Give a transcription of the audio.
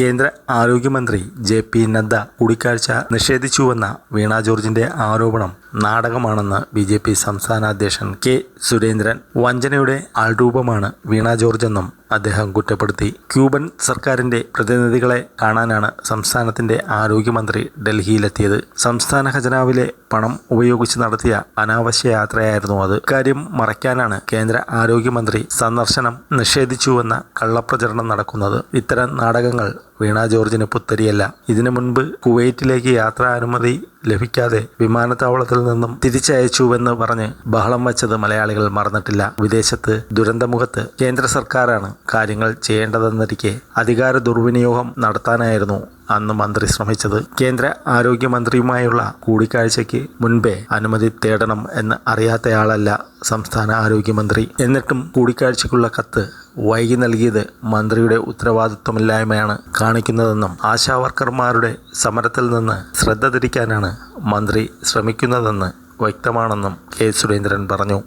കേന്ദ്ര ആരോഗ്യമന്ത്രി J P Nadda കൂടിക്കാഴ്ച നിഷേധിച്ചുവെന്ന വീണ ജോർജിന്റെ ആരോപണം നാടകമാണെന്ന് ബി ജെ പി സംസ്ഥാന അധ്യക്ഷൻ കെ സുരേന്ദ്രൻ. വഞ്ചനയുടെ ആൾരൂപമാണ് വീണ ജോർജ് എന്നും അദ്ദേഹം കുറ്റപ്പെടുത്തി. ക്യൂബൻ സർക്കാരിന്റെ പ്രതിനിധികളെ കാണാനാണ് സംസ്ഥാനത്തിന്റെ ആരോഗ്യമന്ത്രി ഡൽഹിയിലെത്തിയത്. സംസ്ഥാന ഖജനാവിലെ പണം ഉപയോഗിച്ച് നടത്തിയ അനാവശ്യ യാത്രയായിരുന്നു അത്. കാര്യം മറയ്ക്കാനാണ് കേന്ദ്ര ആരോഗ്യമന്ത്രി സന്ദർശനം നിഷേധിച്ചുവെന്ന കള്ളപ്രചരണം നടക്കുന്നത്. ഇത്തരം നാടകങ്ങൾ വീണ ജോർജിന് പുത്തരിയല്ല. ഇതിനു മുൻപ് കുവൈറ്റിലേക്ക് യാത്രാ അനുമതി ലഭിക്കാതെ വിമാനത്താവളത്തിൽ നിന്നും തിരിച്ചയച്ചുവെന്ന് പറഞ്ഞ് ബഹളം വച്ചത് മലയാളികൾ മറന്നിട്ടില്ല. വിദേശത്ത് ദുരന്തമുഖത്ത് കേന്ദ്ര സർക്കാരാണ് കാര്യങ്ങൾ ചെയ്യേണ്ടതെന്നിരിക്കെ അധികാര ദുർവിനിയോഗം നടത്താനായിരുന്നു അന്ന് മന്ത്രി ശ്രമിച്ചത്. കേന്ദ്ര ആരോഗ്യമന്ത്രിയുമായുള്ള കൂടിക്കാഴ്ചയ്ക്ക് മുൻപേ അനുമതി തേടണം എന്ന് അറിയാത്തയാളല്ല സംസ്ഥാന ആരോഗ്യമന്ത്രി. എന്നിട്ടും കൂടിക്കാഴ്ചയ്ക്കുള്ള കത്ത് വൈകി നൽകിയത് മന്ത്രിയുടെ ഉത്തരവാദിത്വമില്ലായ്മയാണ് കാണിക്കുന്നതെന്നും ആശാവർക്കർമാരുടെ സമരത്തിൽ നിന്ന് ശ്രദ്ധ തിരിക്കാനാണ് മന്ത്രി ശ്രമിക്കുന്നതെന്ന് വ്യക്തമാണെന്നും കെ സുരേന്ദ്രൻ പറഞ്ഞു.